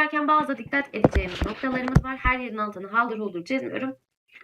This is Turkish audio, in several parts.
söylerken bazı dikkat edeceğimiz noktalarımız var. Her yerin altını haldır huldur çizmiyorum.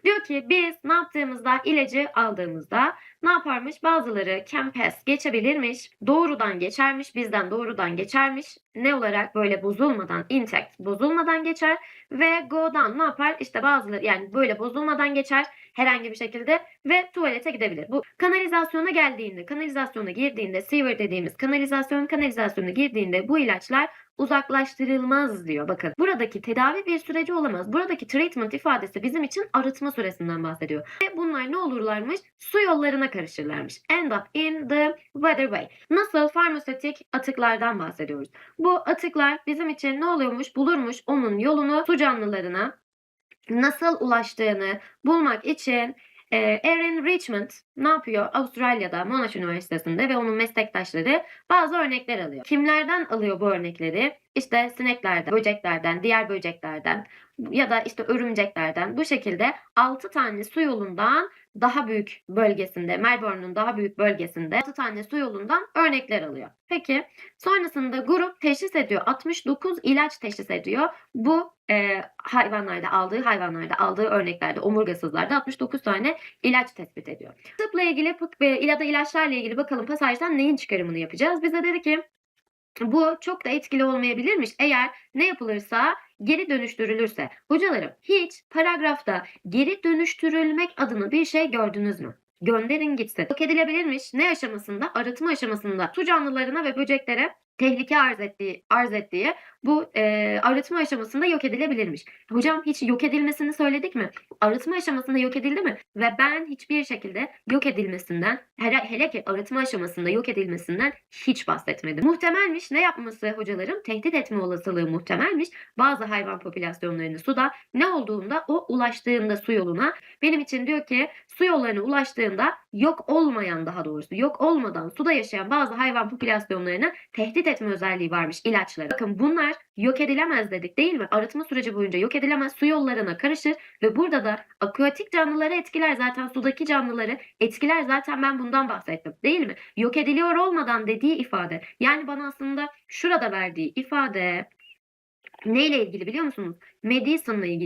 Diyor ki biz ne yaptığımızda ilacı aldığımızda ne yaparmış? Bazıları kempes geçebilirmiş. Doğrudan geçermiş. Bizden doğrudan geçermiş. Ne olarak böyle bozulmadan intact bozulmadan geçer ve go'dan ne yapar? İşte bazıları yani böyle bozulmadan geçer herhangi bir şekilde ve tuvalete gidebilir. Bu kanalizasyona geldiğinde, kanalizasyona girdiğinde, sewer dediğimiz kanalizasyon kanalizasyona girdiğinde bu ilaçlar uzaklaştırılmaz diyor. Bakın buradaki tedavi bir süreci olamaz. Buradaki treatment ifadesi bizim için arıtma süresinden bahsediyor. Ve bunlar ne olurlarmış? Su yollarına karışırlarmış. End up in the waterway. Nasıl farmasötik atıklardan bahsediyoruz. Bu atıklar bizim için ne oluyormuş? Bulurmuş onun yolunu su canlılarına nasıl ulaştığını bulmak için e, Erin Richmond ne yapıyor? Avustralya'da Monash Üniversitesi'nde ve onun meslektaşları bazı örnekler alıyor. Kimlerden alıyor bu örnekleri? İşte sineklerden, böceklerden, diğer böceklerden ya da işte örümceklerden bu şekilde 6 tane su yolundan daha büyük bölgesinde, Melbourne'un daha büyük bölgesinde 6 tane su yolundan örnekler alıyor. Peki sonrasında grup teşhis ediyor. 69 ilaç teşhis ediyor. Bu e, hayvanlarda aldığı hayvanlarda aldığı örneklerde omurgasızlarda 69 tane ilaç tespit ediyor. Tıpla ilgili e, ya da ilaçlarla ilgili bakalım pasajdan neyin çıkarımını yapacağız? Bize dedi ki bu çok da etkili olmayabilirmiş eğer ne yapılırsa geri dönüştürülürse. Hocalarım hiç paragrafta geri dönüştürülmek adına bir şey gördünüz mü? Gönderin gitsin. Yok edilebilirmiş. Ne aşamasında? Arıtma aşamasında. Su canlılarına ve böceklere tehlike arz ettiği, arz ettiği bu e, arıtma aşamasında yok edilebilirmiş. Hocam hiç yok edilmesini söyledik mi? Arıtma aşamasında yok edildi mi? Ve ben hiçbir şekilde yok edilmesinden, hele, hele ki arıtma aşamasında yok edilmesinden hiç bahsetmedim. Muhtemelmiş ne yapması hocalarım? Tehdit etme olasılığı muhtemelmiş. Bazı hayvan popülasyonlarını suda ne olduğunda o ulaştığında su yoluna benim için diyor ki su yollarına ulaştığında yok olmayan daha doğrusu yok olmadan suda yaşayan bazı hayvan popülasyonlarına tehdit etme özelliği varmış ilaçları. Bakın bunlar yok edilemez dedik değil mi? Arıtma süreci boyunca yok edilemez su yollarına karışır ve burada da akuatik canlıları etkiler zaten sudaki canlıları etkiler zaten ben bundan bahsettim değil mi? Yok ediliyor olmadan dediği ifade yani bana aslında şurada verdiği ifade neyle ilgili biliyor musunuz? Medicin'la ilgili.